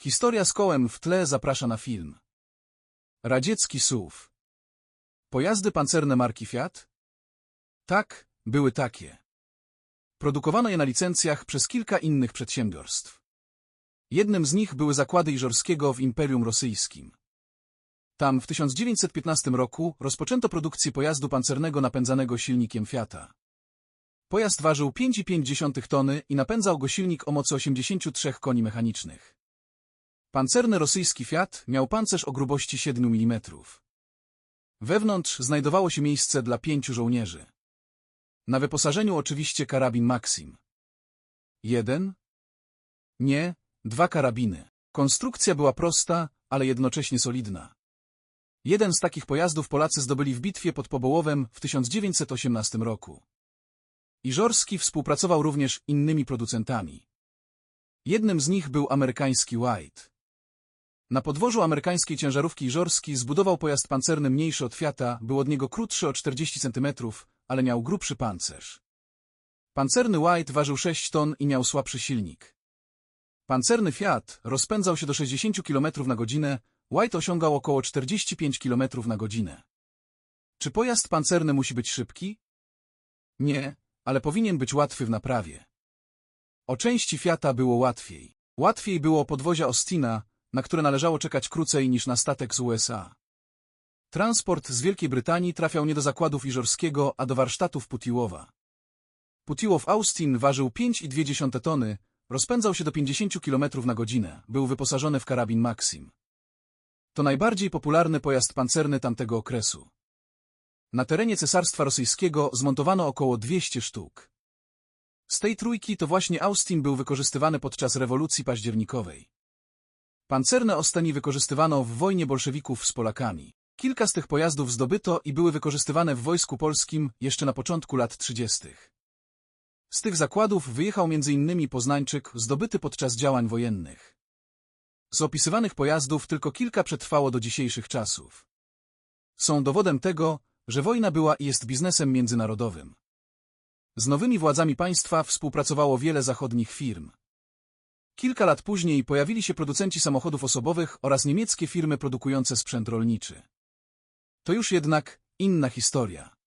Historia z kołem w tle zaprasza na film. Radziecki SUV. Pojazdy pancerne marki Fiat? Tak, były takie. Produkowano je na licencjach przez kilka innych przedsiębiorstw. Jednym z nich były zakłady Iżorskiego w Imperium Rosyjskim. Tam w 1915 roku rozpoczęto produkcję pojazdu pancernego napędzanego silnikiem Fiata. Pojazd ważył 5,5 tony i napędzał go silnik o mocy 83 koni mechanicznych. Pancerny rosyjski Fiat miał pancerz o grubości 7 mm. Wewnątrz znajdowało się miejsce dla pięciu żołnierzy. Na wyposażeniu oczywiście karabin Maxim. Jeden? Nie, dwa karabiny. Konstrukcja była prosta, ale jednocześnie solidna. Jeden z takich pojazdów Polacy zdobyli w bitwie pod Pobołowem w 1918 roku. Iżorski współpracował również innymi producentami. Jednym z nich był amerykański White. Na podwożu amerykańskiej ciężarówki Iżorski zbudował pojazd pancerny mniejszy od Fiata, był od niego krótszy o 40 cm, ale miał grubszy pancerz. Pancerny White ważył 6 ton i miał słabszy silnik. Pancerny Fiat rozpędzał się do 60 km na godzinę, White osiągał około 45 km na godzinę. Czy pojazd pancerny musi być szybki? Nie, ale powinien być łatwy w naprawie. O części Fiata było łatwiej. Łatwiej było podwozia Austina, na które należało czekać krócej niż na statek z USA. Transport z Wielkiej Brytanii trafiał nie do zakładów Iżorskiego, a do warsztatów Putiłowa. Putiłow Austin ważył 5,2 tony, rozpędzał się do 50 km na godzinę, był wyposażony w karabin Maxim. To najbardziej popularny pojazd pancerny tamtego okresu. Na terenie Cesarstwa Rosyjskiego zmontowano około 200 sztuk. Z tej trójki to właśnie Austin był wykorzystywany podczas rewolucji październikowej. Pancerne ostani wykorzystywano w wojnie bolszewików z Polakami. Kilka z tych pojazdów zdobyto i były wykorzystywane w Wojsku Polskim jeszcze na początku lat 30. Z tych zakładów wyjechał m.in. Poznańczyk zdobyty podczas działań wojennych. Z opisywanych pojazdów tylko kilka przetrwało do dzisiejszych czasów. Są dowodem tego, że wojna była i jest biznesem międzynarodowym. Z nowymi władzami państwa współpracowało wiele zachodnich firm. Kilka lat później pojawili się producenci samochodów osobowych oraz niemieckie firmy produkujące sprzęt rolniczy. To już jednak inna historia.